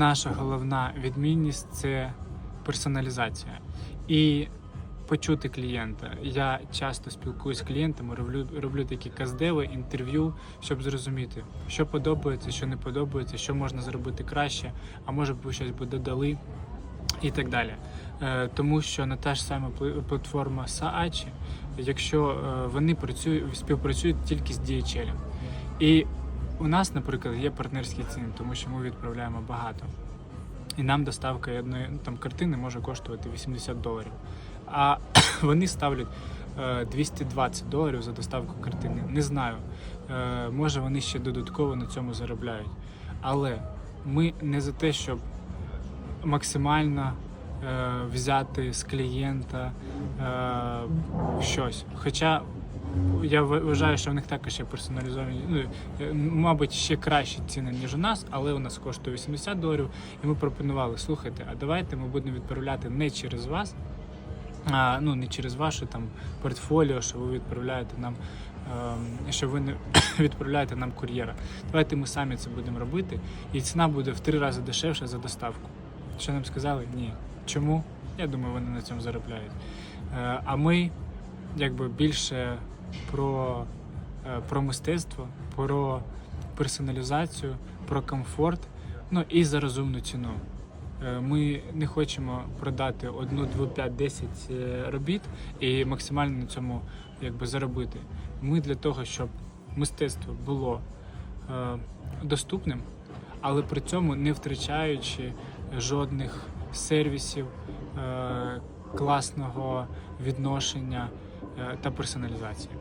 Наша головна відмінність це персоналізація і почути клієнта. Я часто спілкуюся з клієнтами, роблю, роблю такі каздеви, інтерв'ю, щоб зрозуміти, що подобається, що не подобається, що можна зробити краще, а може б щось би додали і так далі. Е, Тому що на та ж сама пл- платформа Saatchi, якщо е, вони працюють, співпрацюють тільки з DHL. І у нас, наприклад, є партнерські ціни, тому що ми відправляємо багато. І нам доставка одної там картини може коштувати 80 доларів. А вони ставлять е, 220 доларів за доставку картини. Не знаю. Е, може вони ще додатково на цьому заробляють. Але ми не за те, щоб максимально е, взяти з клієнта е, щось. Хоча я вважаю, що в них також є персоналізовані, ну, е, мабуть, ще кращі ціни, ніж у нас, але у нас коштує 80 доларів. І ми пропонували, слухайте, а давайте ми будемо відправляти не через вас, а, ну не через ваше там портфоліо, що ви відправляєте нам, ем, що ви не відправляєте нам кур'єра. Давайте ми самі це будемо робити, і ціна буде в три рази дешевша за доставку. Що нам сказали? Ні. Чому? Я думаю, вони на цьому заробляють. Е, а ми якби більше про, е, про мистецтво, про персоналізацію, про комфорт, ну і за розумну ціну. Е, Ми не хочемо продати одну, дві, п'ять, десять е, робіт і максимально на цьому якби заробити. Ми для того, щоб мистецтво було доступним, але при цьому не втрачаючи жодних сервісів, класного відношення е, та персоналізації.